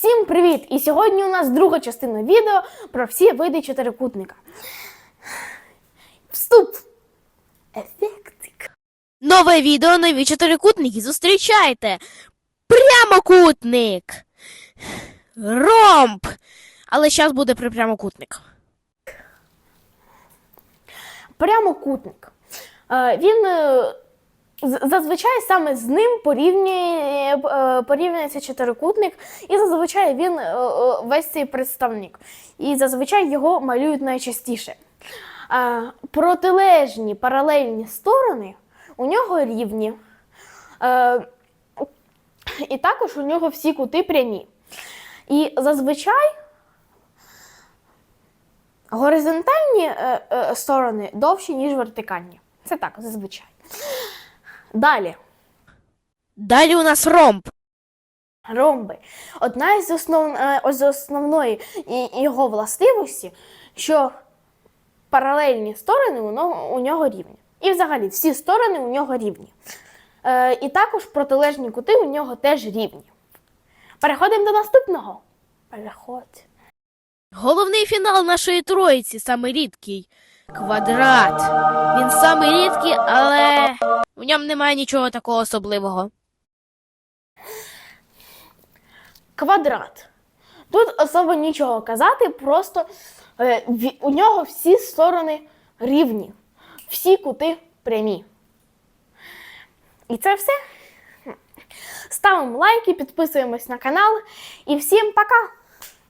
Всім привіт! І сьогодні у нас друга частина відео про всі види чотирикутника. Вступ! Ефектик. Нове відео, нові чотирикутники. Зустрічайте! Прямокутник! Ромб! Але зараз буде при прямокутник. Прямокутник. Е, Він е, зазвичай саме з ним порівнює, е, порівнюється чотирикутник, і зазвичай він е, е, весь цей представник. І зазвичай його малюють найчастіше. Протилежні паралельні сторони у нього рівні. І також у нього всі кути прямі. І зазвичай горизонтальні сторони довші, ніж вертикальні. Це так, зазвичай. Далі. Далі у нас ромб. Ромби. Одна із основ... е, з основної його властивості, що паралельні сторони у нього, рівні. І взагалі всі сторони у нього рівні. Е, і також протилежні кути у нього теж рівні. Переходимо до наступного. Переходь. Головний фінал нашої троїці, саме рідкий. Квадрат. Він самий рідкий, але в ньому немає нічого такого особливого. Квадрат. Тут особо нічого казати, просто е, у нього всі сторони рівні, всі кути прямі. І це все. Ставимо лайки, підписуємось на канал і всім пока!